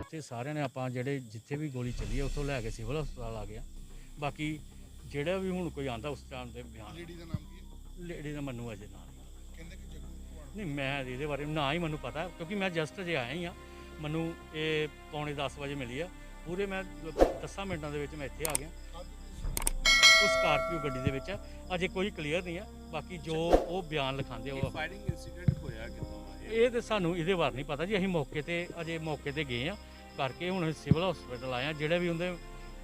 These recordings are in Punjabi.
ਉੱਥੇ ਸਾਰਿਆਂ ਨੇ ਆਪਾਂ ਜਿਹੜੇ ਜਿੱਥੇ ਵੀ ਗੋਲੀ ਚੱਲੀ ਹੈ ਉੱਥੋਂ ਲੈ ਕੇ ਸਿਵਲ ਹਸਪਤਾਲ ਆ ਗਿਆ ਬਾਕੀ ਜਿਹੜਾ ਵੀ ਹੁਣ ਕੋਈ ਆਂਦਾ ਉਸ ਟਾਈਮ ਦੇ ਬਿਆਨ ਲੇਡੀ ਦਾ ਨਾਮ ਕੀ ਹੈ? ਲੇਡੀ ਦਾ ਮੈਨੂੰ ਅਜੇ ਨਾਲ। ਕਹਿੰਦੇ ਕਿ ਜੱਗੂ ਨਹੀਂ ਮੈਂ ਇਹਦੇ ਬਾਰੇ ਨਾ ਹੀ ਮੈਨੂੰ ਪਤਾ ਕਿਉਂਕਿ ਮੈਂ ਜਸਟ ਅਜੇ ਆਇਆ ਹੀ ਆ। ਮੈਨੂੰ ਇਹ ਪੌਣੇ 10 ਵਜੇ ਮਿਲੀ ਆ। ਪੂਰੇ ਮੈਂ 10 ਮਿੰਟਾਂ ਦੇ ਵਿੱਚ ਮੈਂ ਇੱਥੇ ਆ ਗਿਆ। ਉਹ ਸਕਾਰਪੀਓ ਗੱਡੀ ਦੇ ਵਿੱਚ ਆ। ਅਜੇ ਕੋਈ ਕਲੀਅਰ ਨਹੀਂ ਆ। ਬਾਕੀ ਜੋ ਉਹ ਬਿਆਨ ਲਿਖਾਉਂਦੇ ਉਹ ਫਾਇਰਿੰਗ ਇਨਸੀਡੈਂਟ ਹੋਇਆ ਕਿਦੋਂ ਆ ਇਹ ਤੇ ਸਾਨੂੰ ਇਹਦੇ ਬਾਰੇ ਨਹੀਂ ਪਤਾ ਜੀ। ਅਸੀਂ ਮੌਕੇ ਤੇ ਅਜੇ ਮੌਕੇ ਤੇ ਗਏ ਆ। ਕਰਕੇ ਹੁਣ ਸਿਵਲ ਹਸਪੀਟਲ ਆਏ ਆ। ਜਿਹੜੇ ਵੀ ਹੁੰਦੇ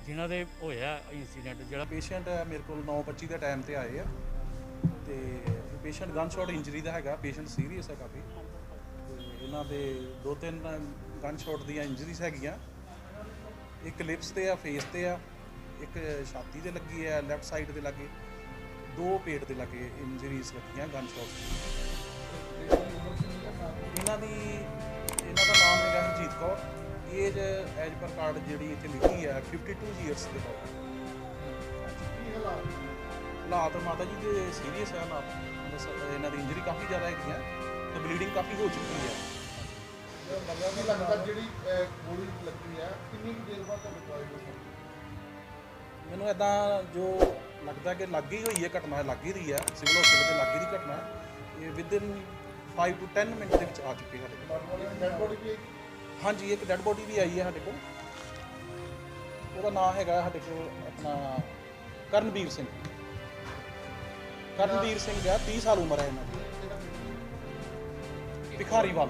ਜਿਨ੍ਹਾਂ ਦੇ ਹੋਇਆ ਇਨਸੀਡੈਂਟ ਜਿਹੜਾ ਪੇਸ਼ੈਂਟ ਮੇਰੇ ਕੋਲ 9:25 ਦੇ ਟਾਈਮ ਤੇ ਆਏ ਆ। ਤੇ ਪੇਸ਼ੈਂਟ ਗਨ ਸ਼ਾਟ ਇੰਜਰੀ ਦਾ ਹੈਗਾ। ਪੇਸ਼ੈਂਟ ਸੀਰੀਅਸ ਹੈ ਕਾਫੀ। ਤੇ ਇਹਨਾਂ ਦੇ ਦੋ ਤਿੰਨ ਗਨ ਸ਼ਾਟ ਦੀਆਂ ਇੰਜਰੀਜ਼ ਹੈਗੀਆਂ। ਇੱਕ ਲਿਪਸ ਤੇ ਆ ਫੇਸ ਤੇ ਆ। ਇੱਕ ਛਾਤੀ ਤੇ ਲੱਗੀ ਹੈ ਲੈਫਟ ਸਾਈਡ ਦੇ ਲੱਗੇ, ਦੋ ਪੇਟ ਦੇ ਲੱਗੇ ਇੰਜਰੀਜ਼ ਲੱਗੀਆਂ ਗਨ ਸ਼ਾਟ ਇਹਨਾਂ ਦੀ, ਇਹਨਾਂ ਦਾ ਨਾਮ ਹੈਗਾ Harjeet Kaur. Age as per card ਜਿਹੜੀ ਇੱਥੇ ਲਿਖੀ ਹੈ 52 ਇਅਰਸ ਦੇ ਤੌਰ ਹਾਲਾਤ ਮਾਤਾ ਜੀ ਦੇ ਸੀਰੀਅਸ ਹੈ ਹਾਲਾਤ। ਇਹਨਾਂ ਦੀ ਇੰਜਰੀ ਕਾਫੀ ਜ਼ਿਆਦਾ ਹੈਗੀ ਹੈ ਤੇ ਬਲੀਡਿੰਗ ਕਾਫੀ ਹੋ ਚੁੱਕੀ ਹੈ ਮਤਲਬ ਕਿ ਲੱਗਦਾ ਜਿਹੜੀ ਗੋਲੀ ਲੱਗੀ ਹੈ ਕਿੰਨੀ ਦੇਰ ਬਾਅਦ ਤੁਹਾਨੂੰ ਮੈਨੂੰ ਇਦਾਂ ਜੋ ਲੱਗਦਾ ਕਿ ਲੱਗ ਹੀ ਹੋਈ ਹੈ ਘਟਨਾ ਲੱਗ ਰਹੀ ਹੈ, ਸਿਵਲ ਹਸਪੀਟਲ ਦੇ ਲੱਗ ਦੀ ਘਟਨਾ ਹੈ ਇਹ ਵਿਦਿਨ 5 ਟੂ 10 ਮਿੰਟ ਦੇ ਵਿੱਚ ਆ ਚੁੱਕੀ ਹੈ ਸਾਡੇ ਕੋਲ। ਹਾਂਜੀ, ਇੱਕ ਡੈੱਡ ਬੋਡੀ ਵੀ ਆਈ ਹੈ ਸਾਡੇ ਕੋਲ। ਉਹਦਾ ਨਾਮ ਹੈਗਾ ਸਾਡੇ ਕੋਲ ਆਪਣਾ ਕਰਨਵੀਰ ਸਿੰਘ। ਕਰਨਵੀਰ ਸਿੰਘ ਹੈ 30 ਸਾਲ ਉਮਰ ਹੈ ਇਹਨਾਂ ਦੀ। ਭਿਖਾਰੀਵਾਲ।